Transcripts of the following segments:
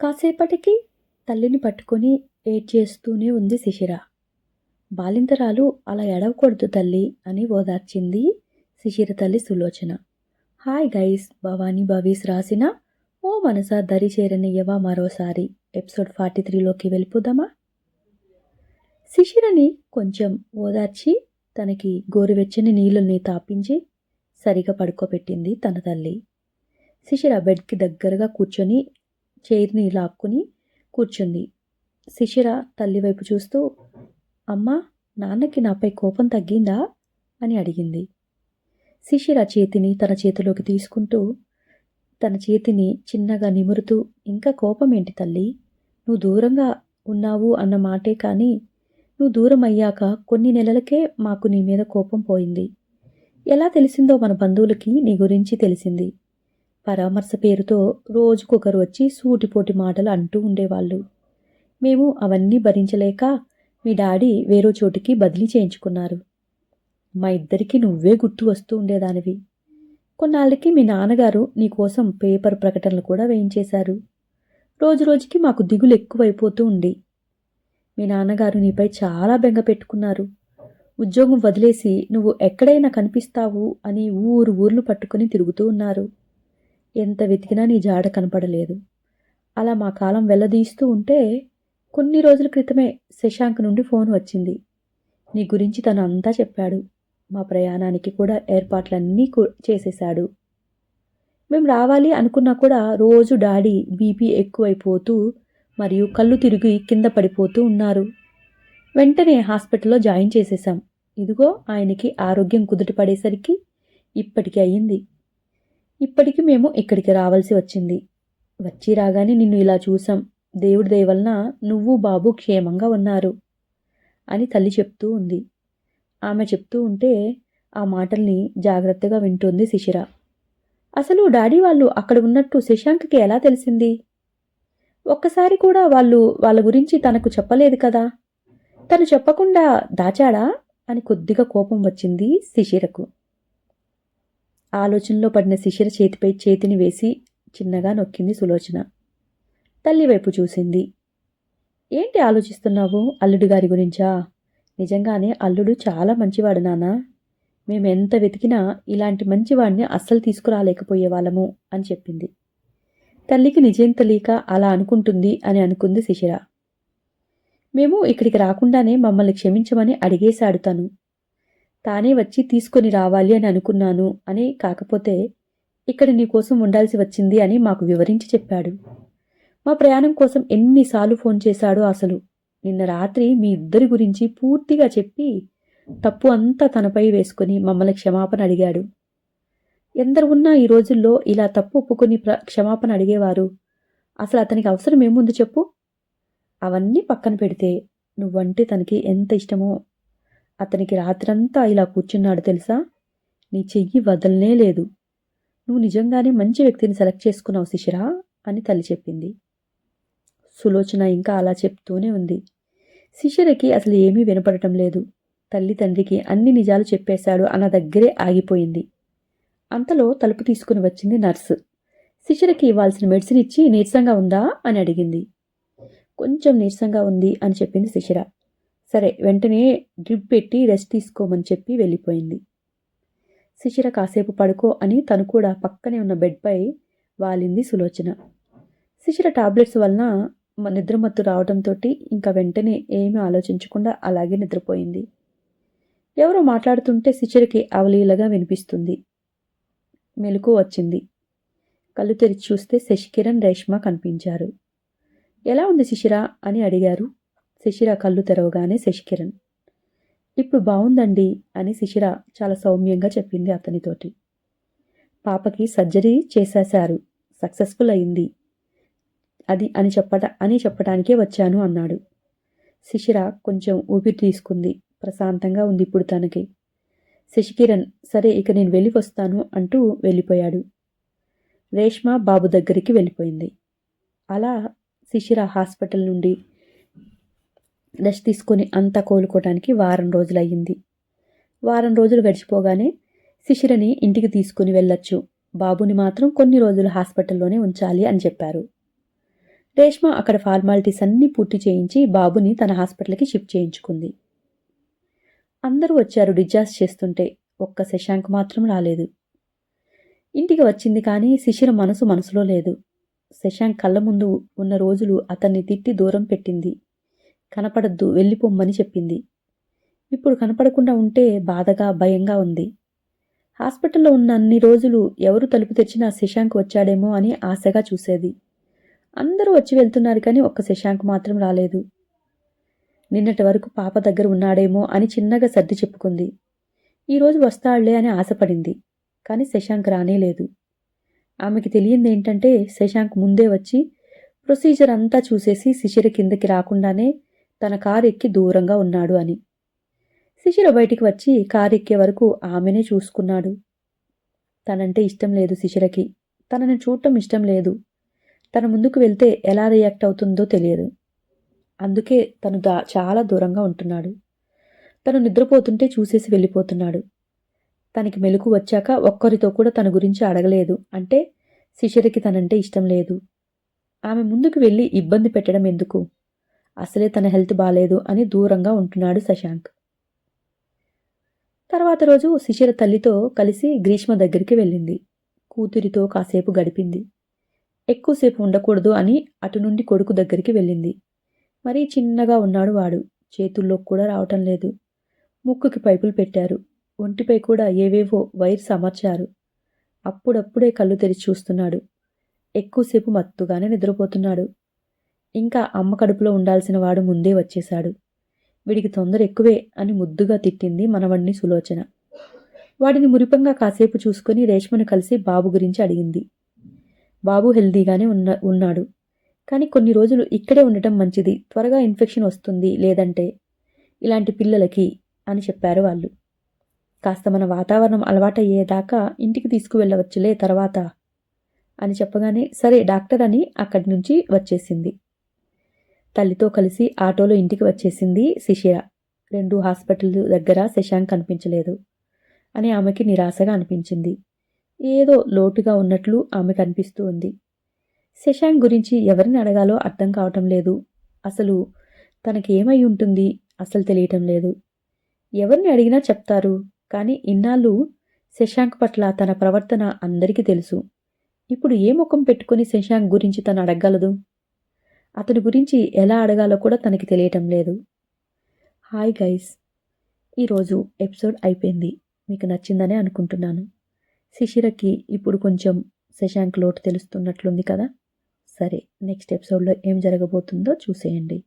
కాసేపటికి తల్లిని పట్టుకొని ఏడ్చేస్తూనే ఉంది శిశిర. బాలింతరాలు అలా ఎడవకూడదు తల్లి అని ఓదార్చింది శిశిర తల్లి సులోచన. హాయ్ గైస్ భవానీ భవీస్ రాసిన ఓ మనసా దరి చేరనియ్యవా మరోసారి ఎపిసోడ్ ఫార్టీ త్రీలోకి వెళ్ళిపోదామా? శిశిరని కొంచెం ఓదార్చి తనకి గోరువెచ్చని నీళ్ళని తాపించి సరిగా పడుకోబెట్టింది తన తల్లి. శిశిర బెడ్కి దగ్గరగా కూర్చొని చైర్ని లాక్కుని కూర్చుంది. శిశిర తల్లి వైపు చూస్తూ అమ్మా నాన్నకి నాపై కోపం తగ్గిందా? అని అడిగింది. శిశిర చేతిని తన చేతిలోకి తీసుకుంటూ తన చేతిని చిన్నగా నిమురుతూ ఇంకా కోపం ఏంటి తల్లి? నువ్వు దూరంగా ఉన్నావు అన్న మాటే కానీ నువ్వు దూరం అయ్యాక కొన్ని నెలలకే మాకు నీ మీద కోపం పోయింది. ఎలా తెలిసిందో మన బంధువులకి నీ గురించి తెలిసింది. పరామర్శ పేరుతో రోజుకొకరు వచ్చి సూటిపోటి మాటలు అంటూ ఉండేవాళ్ళు. మేము అవన్నీ భరించలేక మీ డాడీ వేరే చోటికి బదిలీ చేయించుకున్నారు. మా ఇద్దరికి నువ్వే గుర్తు వస్తూ ఉండేదానివి. కొన్నాళ్ళకి మీ నాన్నగారు నీకోసం పేపర్ ప్రకటనలు కూడా వేయించేశారు. రోజు రోజుకి మాకు దిగులు ఎక్కువైపోతూ ఉంది. మీ నాన్నగారు నీపై చాలా బెంగ పెట్టుకున్నారు. ఉద్యోగం వదిలేసి నువ్వు ఎక్కడైనా కనిపిస్తావు అని ఊరు ఊర్లు పట్టుకుని తిరుగుతూ ఉన్నారు. ఎంత వెతికినా నీ జాడ కనపడలేదు. అలా మా కాలం వెళ్ళదీస్తూ ఉంటే కొన్ని రోజుల క్రితమే శశాంక్ నుండి ఫోన్ వచ్చింది. నీ గురించి తను అంతా చెప్పాడు. మా ప్రయాణానికి కూడా ఏర్పాట్లన్నీ చేసేశాడు. మేము రావాలి అనుకున్నా కూడా రోజు డాడీ బీపీ ఎక్కువైపోతూ మరియు కళ్ళు తిరిగి కింద పడిపోతూ ఉన్నారు. వెంటనే హాస్పిటల్లో జాయిన్ చేసేశాం. ఇదిగో ఆయనకి ఆరోగ్యం కుదుట పడేసరికి ఇప్పటికి అయ్యింది. ఇప్పటికి మేము ఇక్కడికి రావాల్సి వచ్చింది. వచ్చి రాగానే నిన్ను ఇలా చూసాం దేవుడి దయవలన నువ్వు బాబు క్షేమంగా ఉన్నారు అని తల్లి చెప్తూ ఉంది. ఆమె చెప్తూ ఉంటే ఆ మాటల్ని జాగ్రత్తగా వింటుంది శిశిర. అసలు డాడీ వాళ్ళు అక్కడ ఉన్నట్టు శశాంక్కి ఎలా తెలిసింది? ఒక్కసారి కూడా వాళ్ళు వాళ్ళ గురించి తనకు చెప్పలేదు కదా. తను చెప్పకుండా దాచాడా? అని కొద్దిగా కోపం వచ్చింది శిశిరకు. ఆలోచనలో పడిన శిశిర చేతిపై చేతిని వేసి చిన్నగా నొక్కింది సులోచన. తల్లి వైపు చూసింది. ఏంటి ఆలోచిస్తున్నావు? అల్లుడు గారి గురించా? నిజంగానే అల్లుడు చాలా మంచివాడు నాన్న. మేమెంత వెతికినా ఇలాంటి మంచివాడిని అస్సలు తీసుకురాలేకపోయేవాళ్ళము అని చెప్పింది. తల్లికి నిజం తెలియక అలా అనుకుంటుంది అని అనుకుంది శిశిర. మేము ఇక్కడికి రాకుండానే మమ్మల్ని క్షమించమని అడిగేశాడు తను. తానే వచ్చి తీసుకొని రావాలి అని అనుకున్నాను అని కాకపోతే ఇక్కడ నీకోసం ఉండాల్సి వచ్చింది అని మాకు వివరించి చెప్పాడు. మా ప్రయాణం కోసం ఎన్నిసార్లు ఫోన్ చేశాడో అసలు. నిన్న రాత్రి మీ ఇద్దరి గురించి పూర్తిగా చెప్పి తప్పు అంతా తనపై వేసుకుని మమ్మల్ని క్షమాపణ అడిగాడు. ఎందరు ఉన్నా ఈ రోజుల్లో ఇలా తప్పు ఒప్పుకొని ప్ర క్షమాపణ అడిగేవారు. అసలు అతనికి అవసరం ఏముంది చెప్పు? అవన్నీ పక్కన పెడితే నువ్వంటే తనకి ఎంత ఇష్టమో అతనికి రాత్రంతా ఇలా కూర్చున్నాడు తెలుసా? నీ చెయ్యి వదలనే లేదు. నువ్వు నిజంగానే మంచి వ్యక్తిని సెలెక్ట్ చేసుకున్నావు శిశిరా? అని తల్లి చెప్పింది. సులోచన ఇంకా అలా చెప్తూనే ఉంది. శిశిరకి అసలు ఏమీ వినపడటం లేదు. తల్లి తండ్రికి అన్ని నిజాలు చెప్పేశాడు అన్న దగ్గరే ఆగిపోయింది. అంతలో తలుపు తీసుకుని వచ్చింది నర్సు. శిశిరకి ఇవ్వాల్సిన మెడిసిన్ ఇచ్చి నీరసంగా ఉందా? అని అడిగింది. కొంచెం నీరసంగా ఉంది అని చెప్పింది శిశిర. సరే వెంటనే డ్రిప్ పెట్టి రెస్ట్ తీసుకోమని చెప్పి వెళ్ళిపోయింది. శిశిర కాసేపు పడుకో అని తను కూడా పక్కనే ఉన్న బెడ్పై వాలింది సులోచన. శిశిర టాబ్లెట్స్ వలన నిద్రమత్తు రావడంతో ఇంకా వెంటనే ఏమీ ఆలోచించకుండా అలాగే నిద్రపోయింది. ఎవరో మాట్లాడుతుంటే శిశిరకి అవలీలగా వినిపిస్తుంది. మెలకు వచ్చింది. కళ్ళు తెరిచి చూస్తే శశికిరణ్ రేష్మ కనిపించారు. ఎలా ఉంది శిశిర అని అడిగారు. శిశిర కళ్ళు తెరవగానే శశికిరణ్ ఇప్పుడు బాగుందండి అని శిశిర చాలా సౌమ్యంగా చెప్పింది అతనితోటి. పాపకి సర్జరీ చేసేశారు సక్సెస్ఫుల్ అయింది అది అని చెప్పట అని చెప్పడానికే వచ్చాను అన్నాడు. శిశిర కొంచెం ఊపిరి తీసుకుంది. ప్రశాంతంగా ఉంది ఇప్పుడు తనకి. శశికిరణ్ సరే ఇక నేను వెళ్ళి వస్తాను అంటూ వెళ్ళిపోయాడు. రేష్మ బాబు దగ్గరికి వెళ్ళిపోయింది. అలా శిశిర హాస్పిటల్ నుండి రెస్ట్ తీసుకొని అంతా కోలుకోవటానికి వారం రోజులు అయ్యింది వారం రోజులు గడిచిపోగానే శిశిరని ఇంటికి తీసుకుని వెళ్ళొచ్చు. బాబుని మాత్రం కొన్ని రోజులు హాస్పిటల్లోనే ఉంచాలి అని చెప్పారు. రేష్మ అక్కడ ఫార్మాలిటీస్ అన్నీ పూర్తి చేయించి బాబుని తన హాస్పిటల్కి షిఫ్ట్ చేయించుకుంది. అందరూ వచ్చారు డిశ్చార్జ్ చేస్తుంటే. ఒక్క శశాంక్ మాత్రం రాలేదు. ఇంటికి వచ్చింది కానీ శిశిర మనసు మనసులో లేదు. శశాంక్ కళ్ళ ముందు ఉన్న రోజులు అతన్ని తిట్టి దూరం పెట్టింది. కనపడద్దు వెళ్ళిపోమ్మని చెప్పింది. ఇప్పుడు కనపడకుండా ఉంటే బాధగా భయంగా ఉంది. హాస్పిటల్లో ఉన్న అన్ని రోజులు ఎవరు తలుపు తెచ్చినా శశాంక్ వచ్చాడేమో అని ఆశగా చూసేది. అందరూ వచ్చి వెళ్తున్నారు కానీ ఒక్క శశాంక్ మాత్రం రాలేదు. నిన్నటి వరకు పాప దగ్గర ఉన్నాడేమో అని చిన్నగా సర్ది చెప్పుకుంది. ఈరోజు వస్తాళ్ళే అని ఆశపడింది కానీ శశాంక్ రానేలేదు ఆమెకి తెలియంది ఏంటంటే శశాంక్ ముందే వచ్చి ప్రొసీజర్ అంతా చూసేసి శిశిర కిందకి రాకుండానే తన కారు ఎక్కి దూరంగా ఉన్నాడు అని. శిశిర బయటికి వచ్చి కారు ఎక్కే వరకు ఆమెనే చూసుకున్నాడు. తనంటే ఇష్టం లేదు శిశిరకి తనని చూడటం ఇష్టం లేదు. తన ముందుకు వెళ్తే ఎలా రియాక్ట్ అవుతుందో తెలియదు. అందుకే తను దా చాలా దూరంగా ఉంటున్నాడు. తను నిద్రపోతుంటే చూసేసి వెళ్ళిపోతున్నాడు. తనకి మెలకు వచ్చాక ఒక్కరితో కూడా తన గురించి అడగలేదు. అంటే శిశిరకి తనంటే ఇష్టం లేదు. ఆమె ముందుకు వెళ్ళి ఇబ్బంది పెట్టడం ఎందుకు? అసలే తన హెల్త్ బాగాలేదు అని దూరంగా ఉంటున్నాడు శశాంక్. తర్వాత రోజు శిశిర తల్లితో కలిసి గ్రీష్మ దగ్గరికి వెళ్ళింది. కూతురితో కాసేపు గడిపింది. ఎక్కువసేపు ఉండకూడదు అని అటు నుండి కొడుకు దగ్గరికి వెళ్ళింది. మరీ చిన్నగా ఉన్నాడు వాడు. చేతుల్లో కూడా రావటం లేదు. ముక్కుకి పైపులు పెట్టారు. ఒంటిపై కూడా ఏవేవో వైర్స్ అమర్చారు. అప్పుడప్పుడే కళ్ళు తెరిచి చూస్తున్నాడు. ఎక్కువసేపు మత్తుగానే నిద్రపోతున్నాడు. ఇంకా అమ్మ కడుపులో ఉండాల్సిన వాడు ముందే వచ్చేశాడు. వీడికి తొందర ఎక్కువే అని ముద్దుగా తిట్టింది మనవణ్ణి సులోచన. వాడిని మురిపంగా కాసేపు చూసుకొని రేష్మను కలిసి బాబు గురించి అడిగింది. బాబు హెల్దీగానే ఉన్న ఉన్నాడు. కానీ కొన్ని రోజులు ఇక్కడే ఉండటం మంచిది. త్వరగా ఇన్ఫెక్షన్ వస్తుంది లేదంటే ఇలాంటి పిల్లలకి అని చెప్పారు వాళ్ళు. కాస్త మన వాతావరణం అలవాటయ్యేదాకా ఇంటికి తీసుకువెళ్ళవచ్చులే తర్వాత అని చెప్పగానే సరే డాక్టర్ అని అక్కడి నుంచి వచ్చేసింది. తల్లితో కలిసి ఆటోలో ఇంటికి వచ్చేసింది శిశిర రెండు హాస్పిటల్ దగ్గర శశాంక్ కనిపించలేదు అని ఆమెకి నిరాశగా అనిపించింది. ఏదో లోటుగా ఉన్నట్లు ఆమెకు అనిపిస్తూ ఉంది శశాంక్ గురించి ఎవరిని అడగాలో అర్థం కావటం లేదు. అసలు తనకి ఏమై ఉంటుంది అసలు తెలియటం లేదు. ఎవరిని అడిగినా చెప్తారు కానీ ఇన్నాళ్ళు శశాంక్ పట్ల తన ప్రవర్తన అందరికీ తెలుసు. ఇప్పుడు ఏ ముఖం పెట్టుకుని శశాంక్ గురించి తను అడగలదు అతని గురించి ఎలా అడగాలో కూడా తనకి తెలియటం లేదు. Hi guys. ఈరోజు ఎపిసోడ్ అయిపోయింది. మీకు నచ్చిందనే అనుకుంటున్నాను. శిశిరకి ఇప్పుడు కొంచెం శశాంక్ లోటు తెలుస్తున్నట్లుంది కదా? సరే నెక్స్ట్ ఎపిసోడ్లో ఏం జరగబోతుందో చూసేయండి.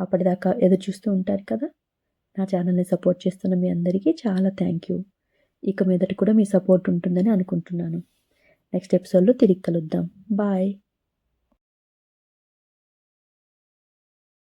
అప్పటిదాకా ఎదురు చూస్తూ ఉంటారు కదా? నా ఛానల్ని సపోర్ట్ చేస్తున్న మీ అందరికీ చాలా థ్యాంక్ యూ. ఇక మీదట కూడా మీ సపోర్ట్ ఉంటుందని అనుకుంటున్నాను. నెక్స్ట్ ఎపిసోడ్లో తిరిగి కలుద్దాం. బాయ్.